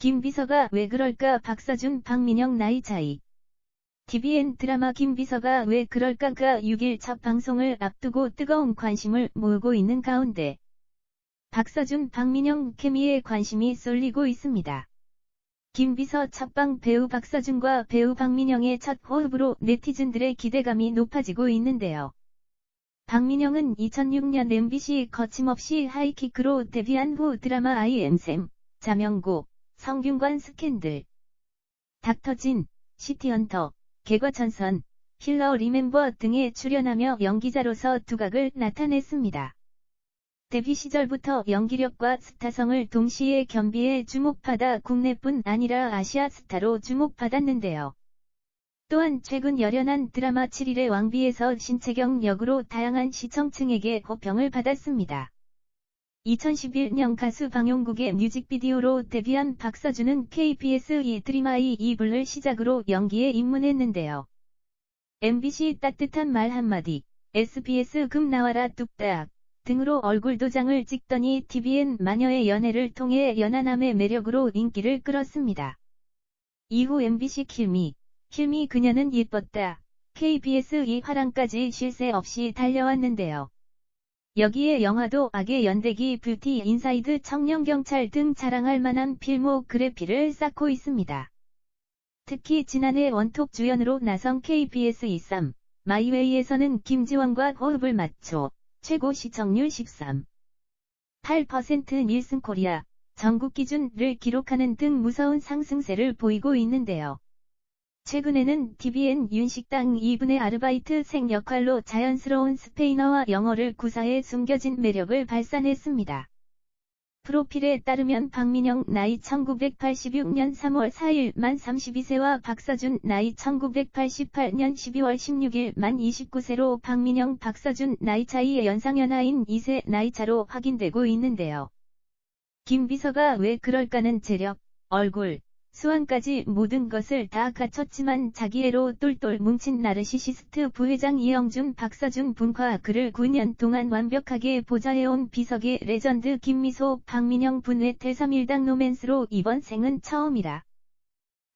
김비서가 왜 그럴까 박서준 박민영 나이 차이. TVN 드라마 김비서가 왜 그럴까가 6일 첫 방송을 앞두고 뜨거운 관심을 모으고 있는 가운데 박서준 박민영 케미에 관심이 쏠리고 있습니다. 김비서 첫방 배우 박서준과 배우 박민영의 첫 호흡으로 네티즌들의 기대감이 높아지고 있는데요. 박민영은 2006년 MBC 거침없이 하이키크로 데뷔한 후 드라마 아이엠샘, 자명고, 성균관 스캔들, 닥터진, 시티헌터, 개과천선, 힐러 리멤버 등에 출연하며 연기자로서 두각을 나타냈습니다. 데뷔 시절부터 연기력과 스타성을 동시에 겸비해 주목받아 국내뿐 아니라 아시아 스타로 주목받았는데요. 또한 최근 열연한 드라마 7일의 왕비에서 신채경 역으로 다양한 시청층에게 호평을 받았습니다. 2011년 가수 방용국의 뮤직비디오로 데뷔한 박서준은 KBS 이 드림아이 이블을 시작으로 연기에 입문했는데요. MBC 따뜻한 말 한마디, SBS 금 나와라 뚝딱 등으로 얼굴 도장을 찍더니 TVN 마녀의 연애를 통해 연하남의 매력으로 인기를 끌었습니다. 이후 MBC 킬미, 킬미 그녀는 예뻤다, KBS 이 화랑까지 쉴 새 없이 달려왔는데요. 여기에 영화도 악의 연대기 뷰티 인사이드 청년경찰 등 자랑할 만한 필모그래피를 쌓고 있습니다. 특히 지난해 원톱 주연으로 나선 KBS 23 마이웨이에서는 김지원과 호흡을 맞춰 최고 시청률 13. 8% 닐슨 코리아 전국 기준을 기록하는 등 무서운 상승세를 보이고 있는데요. 최근에는 TVN 윤식당 2분의 아르바이트생 역할로 자연스러운 스페인어와 영어를 구사해 숨겨진 매력을 발산했습니다. 프로필에 따르면 박민영 나이 1986년 3월 4일 만 32세와 박서준 나이 1988년 12월 16일 만 29세로 박민영 박서준 나이 차이의 연상연하인 2세 나이차로 확인되고 있는데요. 김 비서가 왜 그럴까는 재력, 얼굴, 수완까지 모든 것을 다 갖췄지만 자기애로 똘똘 뭉친 나르시시스트 부회장 이영준 박사준 분과 그를 9년 동안 완벽하게 보좌해온 비석의 레전드 김미소 박민영 분외 태3일당 로맨스로 이번 생은 처음이라.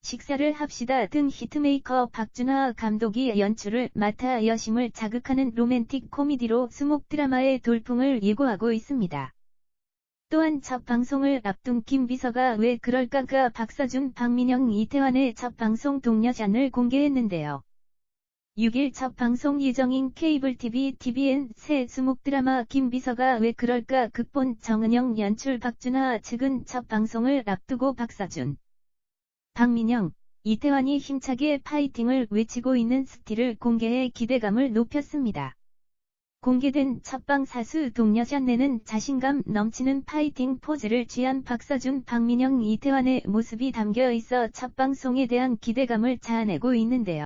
식사를 합시다 등 히트메이커 박준하 감독이 연출을 맡아 여심을 자극하는 로맨틱 코미디로 수목 드라마의 돌풍을 예고하고 있습니다. 또한 첫 방송을 앞둔 김 비서가 왜 그럴까가 박서준 박민영 이태환의 첫 방송 동료잔을 공개했는데요. 6일 첫 방송 예정인 케이블TV TVN 새 수목 드라마 김 비서가 왜 그럴까 극본 정은영 연출 박준하 측은 첫 방송을 앞두고 박서준, 박민영, 이태환이 힘차게 파이팅을 외치고 있는 스틸을 공개해 기대감을 높였습니다. 공개된 첫방 사수 동료잔내는 자신감 넘치는 파이팅 포즈를 취한 박서준 박민영 이태환의 모습이 담겨 있어 첫 방송에 대한 기대감을 자아내고 있는데요.